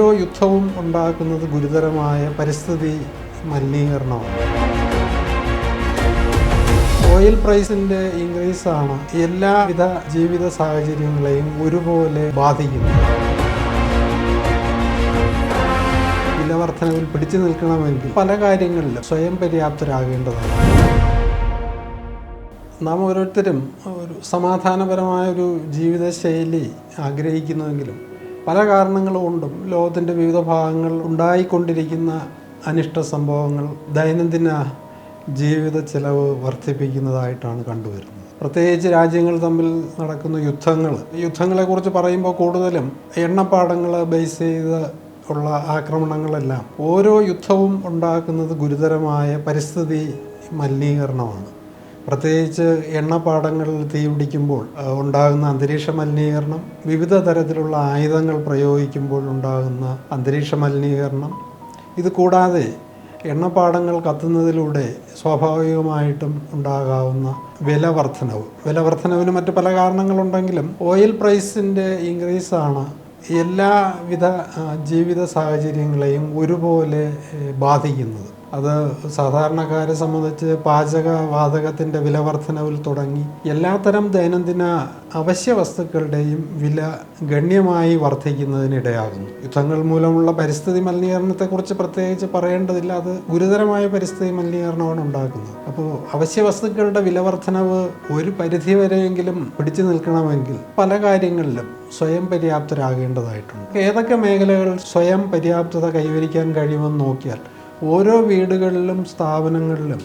യുദ്ധവും ഉണ്ടാക്കുന്നത് ഗുരുതരമായ പരിസ്ഥിതി മലിനീകരണമാണ്. ഓയിൽ പ്രൈസിന്റെ ഇൻക്രീസ് ആണ് എല്ലാവിധ ജീവിത സാഹചര്യങ്ങളെയും ഒരുപോലെ ബാധിക്കുന്നത്. വിലവർധനവിൽ പിടിച്ചു നിൽക്കണമെങ്കിൽ പല കാര്യങ്ങളിലും സ്വയം പര്യാപ്തരാകേണ്ടതാണ്. നാം ഓരോരുത്തരും ഒരു സമാധാനപരമായ ഒരു ജീവിതശൈലി ആഗ്രഹിക്കുന്നുവെങ്കിലും പല കാരണങ്ങൾ ലോകത്തിന്റെ വിവിധ ഭാഗങ്ങൾ ഉണ്ടായിക്കൊണ്ടിരിക്കുന്ന അനിഷ്ട സംഭവങ്ങൾ ദൈനംദിന ജീവിത ചെലവ് വർദ്ധിപ്പിക്കുന്നതായിട്ടാണ് കണ്ടുവരുന്നത്. പ്രത്യേകിച്ച് രാജ്യങ്ങൾ തമ്മിൽ നടക്കുന്ന യുദ്ധങ്ങൾ. യുദ്ധങ്ങളെക്കുറിച്ച് പറയുമ്പോൾ കൂടുതലും എണ്ണപ്പാടങ്ങൾ ബേസ് ചെയ്ത് ഉള്ള ആക്രമണങ്ങളെല്ലാം ഓരോ യുദ്ധവും ഉണ്ടാക്കുന്നത് ഗുരുതരമായ പരിസ്ഥിതി മലിനീകരണമാണ്. പ്രത്യേകിച്ച് എണ്ണപ്പാടങ്ങളിൽ തീപിടിക്കുമ്പോൾ ഉണ്ടാകുന്ന അന്തരീക്ഷ മലിനീകരണം വിവിധ തരത്തിലുള്ള ആയുധങ്ങൾ പ്രയോഗിക്കുമ്പോൾ ഉണ്ടാകുന്ന അന്തരീക്ഷ മലിനീകരണം ഇത് കൂടാതെ എണ്ണപ്പാടങ്ങൾ കത്തുന്നതിലൂടെ സ്വാഭാവികമായിട്ടും ഉണ്ടാകാവുന്ന വില വർധനവ് വില വർധനവിന് മറ്റ് പല കാരണങ്ങളുണ്ടെങ്കിലും ഓയിൽ പ്രൈസിന്റെ ഇൻക്രീസാണ് എല്ലാവിധ ജീവിത സാഹചര്യങ്ങളെയും ഒരുപോലെ ബാധിക്കുന്നത്. അത് സാധാരണക്കാരെ സംബന്ധിച്ച് പാചക വാതകത്തിന്റെ വില വർധനവിൽ തുടങ്ങി. എല്ലാത്തരം ദൈനംദിന അവശ്യ വസ്തുക്കളുടെയും വില ഗണ്യമായി വർദ്ധിക്കുന്നതിനിടയാകുന്നു യുദ്ധങ്ങൾ മൂലമുള്ള പരിസ്ഥിതി മലിനീകരണത്തെക്കുറിച്ച് പ്രത്യേകിച്ച് പറയേണ്ടതില്ല. അത് ഗുരുതരമായ പരിസ്ഥിതി മലിനീകരണമാണ് ഉണ്ടാക്കുന്നത്. അപ്പോൾ അവശ്യ വസ്തുക്കളുടെ വില വർധനവ് ഒരു പരിധിവരെയെങ്കിലും പിടിച്ചു നിൽക്കണമെങ്കിൽ പല കാര്യങ്ങളിലും സ്വയം പര്യാപ്തരാകേണ്ടതായിട്ടുണ്ട്. ഏതൊക്കെ മേഖലകൾ സ്വയം പര്യാപ്തത കൈവരിക്കാൻ കഴിയുമെന്ന് നോക്കിയാൽ ഓരോ വീടുകളിലും സ്ഥാപനങ്ങളിലും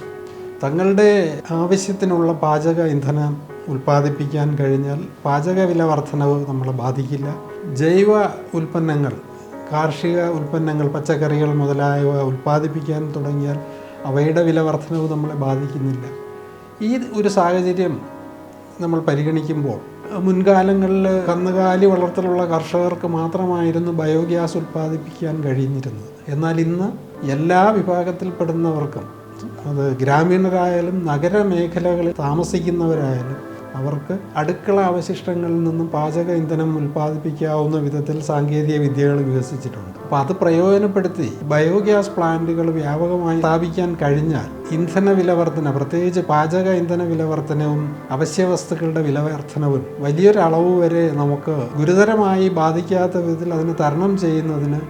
തങ്ങളുടെ ആവശ്യത്തിനുള്ള പാചക ഇന്ധനം ഉൽപ്പാദിപ്പിക്കാൻ കഴിഞ്ഞാൽ പാചക വില വർധനവ് നമ്മളെ ബാധിക്കില്ല. ജൈവ ഉൽപ്പന്നങ്ങൾ കാർഷിക ഉൽപ്പന്നങ്ങൾ പച്ചക്കറികൾ മുതലായവ ഉൽപ്പാദിപ്പിക്കാൻ തുടങ്ങിയാൽ അവയുടെ വില വർധനവ് നമ്മളെ ബാധിക്കുന്നില്ല. ഈ ഒരു സാഹചര്യം നമ്മൾ പരിഗണിക്കുമ്പോൾ മുൻകാലങ്ങളിൽ കന്നുകാലി വളർത്തലുള്ള കർഷകർക്ക് മാത്രമായിരുന്നു ബയോഗ്യാസ് ഉൽപ്പാദിപ്പിക്കാൻ കഴിഞ്ഞിരുന്നത്. എന്നാൽ ഇന്ന് എല്ലാ വിഭാഗത്തിൽപ്പെടുന്നവർക്കും അത് ഗ്രാമീണരായാലും നഗരമേഖലകളിൽ താമസിക്കുന്നവരായാലും അവർക്ക് അടുക്കള അവശിഷ്ടങ്ങളിൽ നിന്നും പാചക ഇന്ധനം ഉൽപ്പാദിപ്പിക്കാവുന്ന വിധത്തിൽ സാങ്കേതിക വിദ്യകൾ വികസിച്ചിട്ടുണ്ട്. അപ്പോൾ അത് പ്രയോജനപ്പെടുത്തി ബയോഗ്യാസ് പ്ലാന്റുകൾ വ്യാപകമായി സ്ഥാപിക്കാൻ കഴിഞ്ഞാൽ ഇന്ധന വിലവർധന പ്രത്യേകിച്ച് പാചക ഇന്ധന വിലവർധനവും അവശ്യ വസ്തുക്കളുടെ വിലവർധനവും വലിയൊരളവ് വരെ നമുക്ക് ഗുരുതരമായി ബാധിക്കാത്ത വിധത്തിൽ അതിനെ തരണം ചെയ്യുന്നതിന്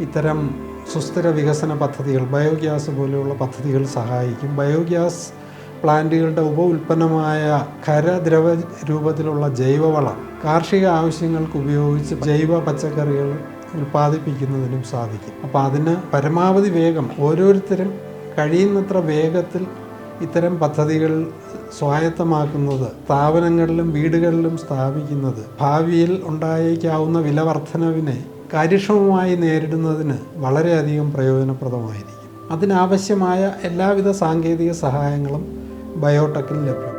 ഇത്തരം സുസ്ഥിര വികസന പദ്ധതികൾ ബയോഗ്യാസ് പോലെയുള്ള പദ്ധതികൾ സഹായിക്കും. ബയോഗ്യാസ് പ്ലാന്റുകളുടെ ഉപ ഉൽപ്പന്നമായ ഖരദ്രവ രൂപത്തിലുള്ള ജൈവവളം കാർഷിക ആവശ്യങ്ങൾക്ക് ഉപയോഗിച്ച് ജൈവ പച്ചക്കറികൾ ഉൽപ്പാദിപ്പിക്കുന്നതിനും സാധിക്കും. അപ്പോൾ അതിന് പരമാവധി വേഗം ഓരോരുത്തരും കഴിയുന്നത്ര വേഗത്തിൽ ഇത്തരം പദ്ധതികൾ സ്വായത്തമാക്കുന്നത് സ്ഥാപനങ്ങളിലും വീടുകളിലും സ്ഥാപിക്കുന്നത് ഭാവിയിൽ ഉണ്ടായേക്കാവുന്ന വില വർധനവിനെ കാര്യക്ഷമമായി നേരിടുന്നതിന് വളരെയധികം പ്രയോജനപ്രദമായിരിക്കും. അതിനാവശ്യമായ എല്ലാവിധ സാങ്കേതിക സഹായങ്ങളും ബയോടെക്കിൽ ലഭ്യമാണ്